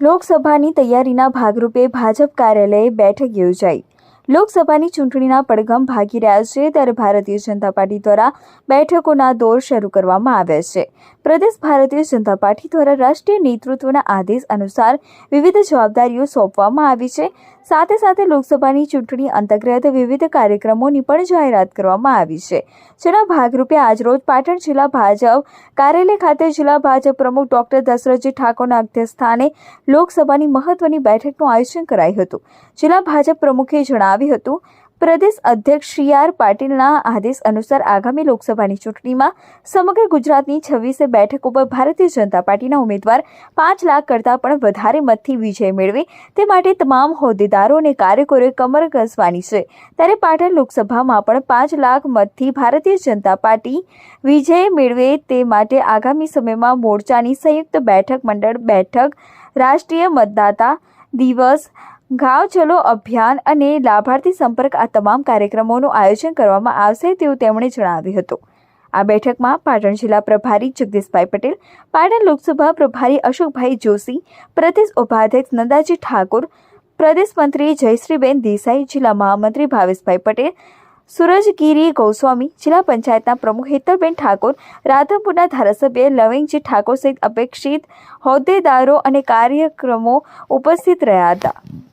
લોકસભાની તૈયારીના ભાગરૂપે ભાજપ કાર્યાલયે બેઠક યોજાઈ. લોકસભાની ચૂંટણીના પડઘમ ભાગી રહ્યા છે, ત્યારે ભારતીય જનતા પાર્ટી દ્વારા બેઠકોના દોર શરૂ કરવામાં આવ્યા છે. પ્રદેશ ભારતીય જનતા પાર્ટી દ્વારા રાષ્ટ્રીય નેતૃત્વના આદેશ અનુસાર વિવિધ જવાબદારીઓ સોંપવામાં આવી છે. સાથે સાથે લોકસભાની ચૂંટણી અંતર્ગત વિવિધ કાર્યક્રમોની પણ જાહેરાત કરવામાં આવી છે. જેના ભાગરૂપે આજરોજ પાટણ જિલ્લા ભાજપ કાર્યાલય ખાતે જિલ્લા ભાજપ પ્રમુખ ડોક્ટર દશરથજી ઠાકોરના અધ્યક્ષસ્થાને લોકસભાની મહત્વની બેઠકનું આયોજન કરાયું હતું. જિલ્લા ભાજપ પ્રમુખે જણાવ્યું હતું પ્રદેશ અધ્યક્ષ શ્રી આર પાટીલના આદેશ અનુસાર આગામી લોકસભાની ચૂંટણીમાં સમગ્ર ગુજરાતની છવ્વીસે બેઠક ઉપર ભારતીય જનતા પાર્ટીના ઉમેદવાર પાંચ લાખ કરતાં પણ વધારે મતથી વિજય મેળવે તે માટે તમામ હોદ્દેદારો અને કાર્યકરોએ કમર કસવાની છે. ત્યારે પાટણ લોકસભામાં પણ પાંચ લાખ મતથી ભારતીય જનતા પાર્ટી વિજય મેળવે તે માટે આગામી સમયમાં મોરચાની સંયુક્ત બેઠક મંડળ બેઠક, રાષ્ટ્રીય મતદાતા દિવસ ગાંવ ચલો અભિયાન અને લાભાર્થી સંપર્ક આ તમામ કાર્યક્રમોનું આયોજન કરવામાં આવશે તેવું તેમણે જણાવ્યું હતું. આ બેઠકમાં પાટણ જિલ્લા પ્રભારી જગદીશભાઈ પટેલ, પાટણ લોકસભા પ્રભારી અશોકભાઈ જોશી, પ્રદેશ ઉપાધ્યક્ષ નંદાજી ઠાકોર, પ્રદેશ મંત્રી જયશ્રીબેન દેસાઈ, જિલ્લા મહામંત્રી ભાવેશભાઈ પટેલ સુરજગીરી ગોસ્વામી, જિલ્લા પંચાયતના પ્રમુખ હેતલબેન ઠાકોર, રાધનપુરના ધારાસભ્ય લવિંગજી ઠાકોર સહિત અપેક્ષિત હોદ્દેદારો અને કાર્યક્રમો ઉપસ્થિત રહ્યા હતા.